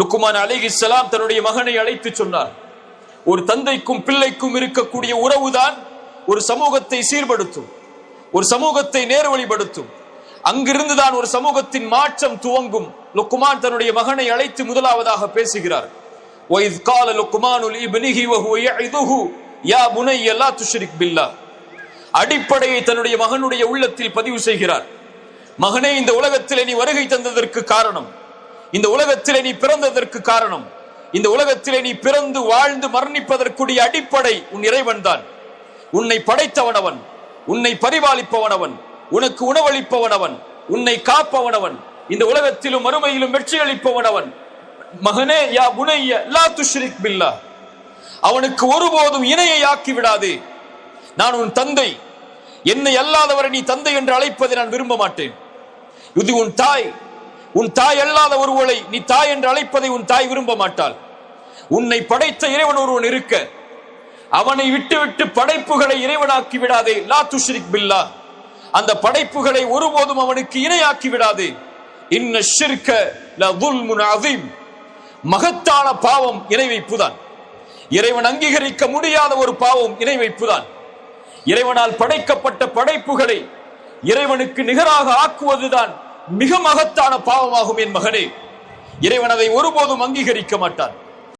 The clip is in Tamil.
லுக்குமான் அலிஹிஸ்ஸலாம் தன்னுடைய மகனை அழைத்து சொன்னார் ஒரு தந்தைக்கும் பிள்ளைக்கும் இருக்கக்கூடிய உறவுதான் ஒரு சமூகத்தை சீர்படுத்தும் ஒரு சமூகத்தை நேர்வழிப்படுத்தும் அங்கிருந்துதான் ஒரு சமூகத்தின் மாற்றம் துவங்கும் லுக்குமான் தன்னுடைய மகனை அழைத்து முதலாவதாக பேசுகிறார் وَإِذْ قَالَ لُقْمَانُ لِابْنِهِ وَهُوَ يَعِظُهُ يَا بُنَيَّ لَا تُشْرِكْ بِاللَّهِ அடிப்படையை தன்னுடைய மகனுடைய உள்ளத்தில் பதிவு செய்கிறார் மகனே இந்த உலகத்திலே நீ வருகை தந்ததற்கு காரணம் இந்த உலகத்திலே நீ பிறந்ததற்கு காரணம். இந்த உலகத்திலே நீ பிறந்து வாழ்ந்து மரணிப்பதற்குரிய அடிப்படை உன் இறைவன்தான் உன்னை படைத்தவனவன் உன்னை பரிபாலிப்பவனவன் உனக்கு உணவளிப்பவனவன் உன்னை காப்பவனவன் இந்த உலகத்திலும் மறுமையிலும் வெற்றி அளிப்பவனவன். மகனே யா புனைய லா துஷ்ரிக் பில்லா. அவனுக்கு ஒருபோதும் இணையை ஆக்கி விடாதே. நான் உன் தந்தை. என்னை அல்லாதவரை நீ தந்தை என்று அழைப்பதை நான் விரும்ப மாட்டேன். இது உன் தாய். உன் தாய் அல்லாத ஒருவளை நீ தாய் என்று அழைப்பதை உன் தாய் விரும்ப மாட்டாள். உன்னை படைத்த இறைவன் ஒருவன் இருக்க. அவனை விட்டுவிட்டு படைப்புகளை இறைவனாக்கி விடாதே. லா துஷ்ரிக் பில்லா. அந்த படைப்புகளை ஒருபோதும் அவனுக்கு இணையாக்கி விடாதே. இன்ன ஷிர்க லதுல்முன் அதீம் மகத்தான பாவம் இணை வைப்புதான் இறைவன் அங்கீகரிக்க முடியாத ஒரு பாவம் இணை வைப்புதான் இறைவனால் படைக்கப்பட்ட படைப்புகளை இறைவனுக்கு நிகராக ஆக்குவதுதான் மிக மகத்தான பாவமாகும் என் மகனே. இறைவன் அதை ஒருபோதும் அங்கீகரிக்க மாட்டான்.